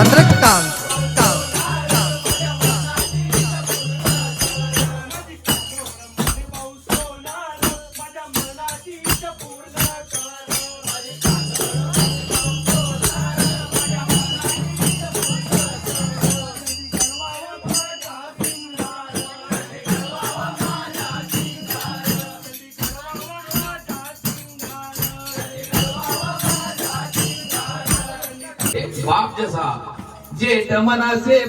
चंद्रकांत बाप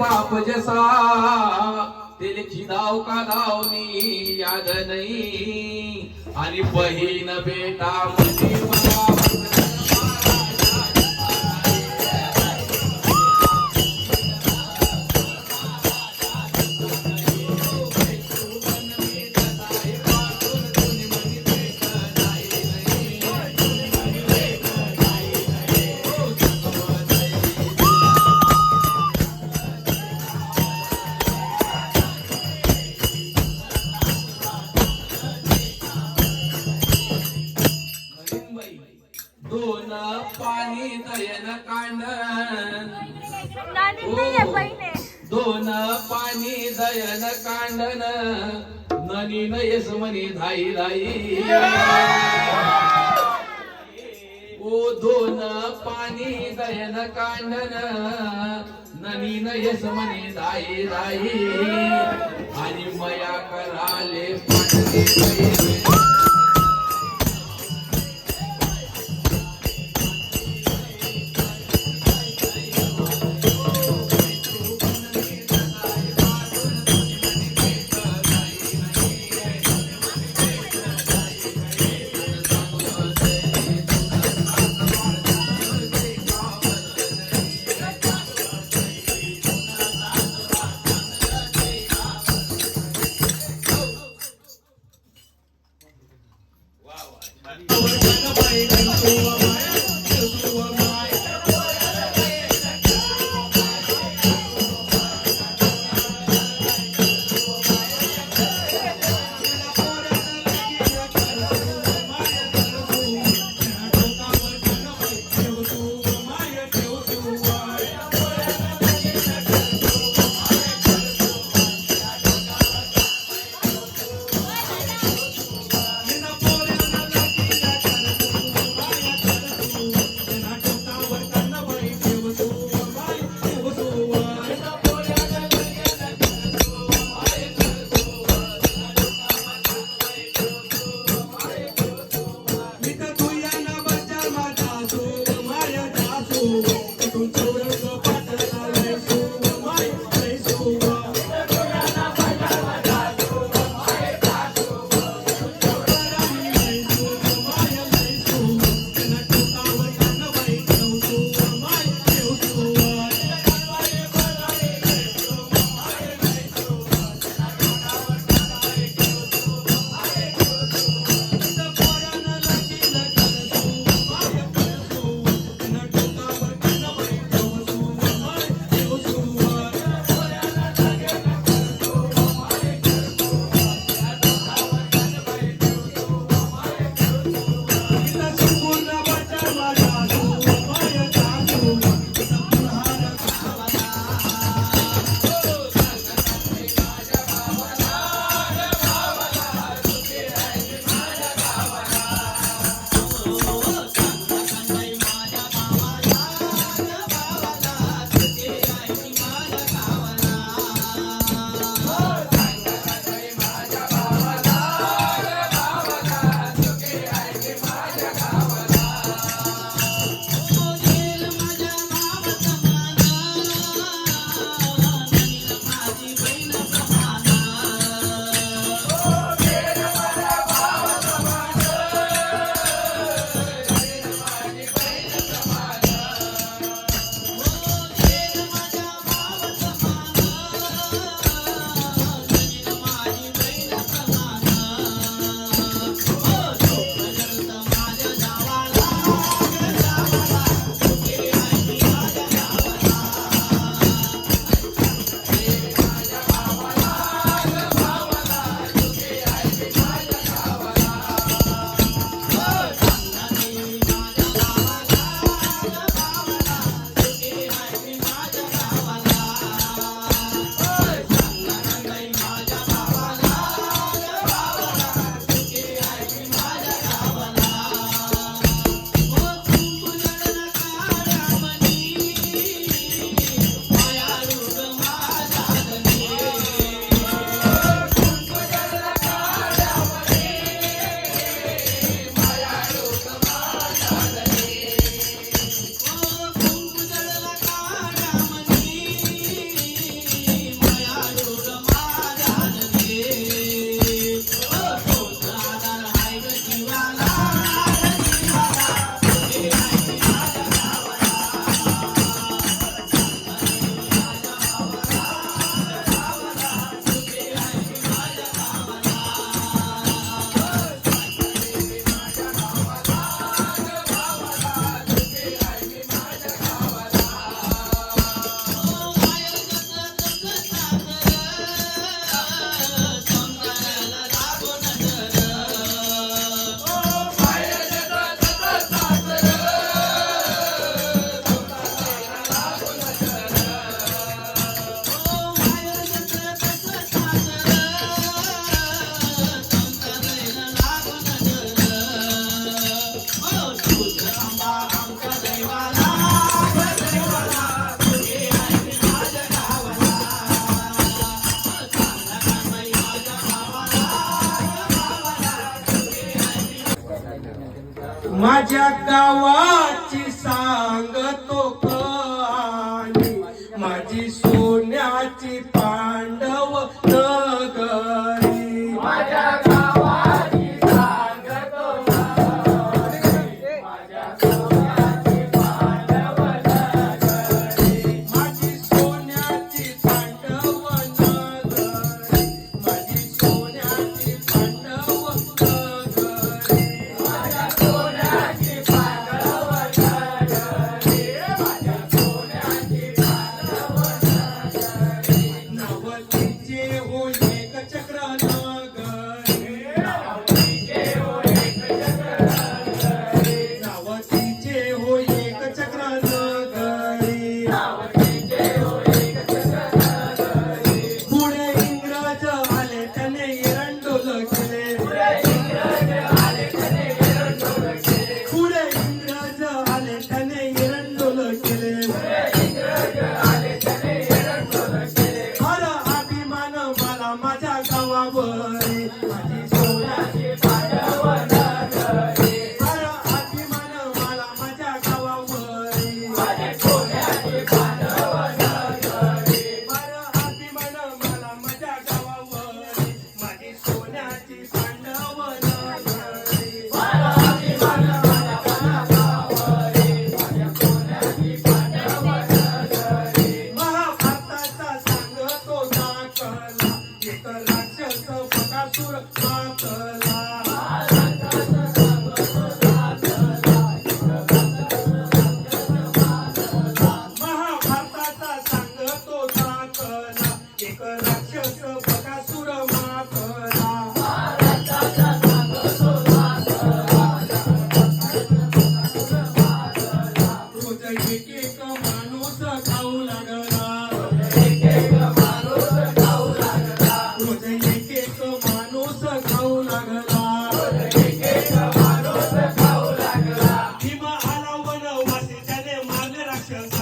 पाप जसा तेले खिदाव का धावनी याद नाही. आणि बहीण बेटा मुली मला दोन पाणी दयन बहीण. आहे दोन पाणी दयन कांडन. ननी नयस म्हणे धाई धाई. ओ दोन पाणी दयन कांडन. ननी नयस म्हणे धाई धाई. आणि मया कराले पाटले tu chulo. माझ्या गावाची सांगत Just.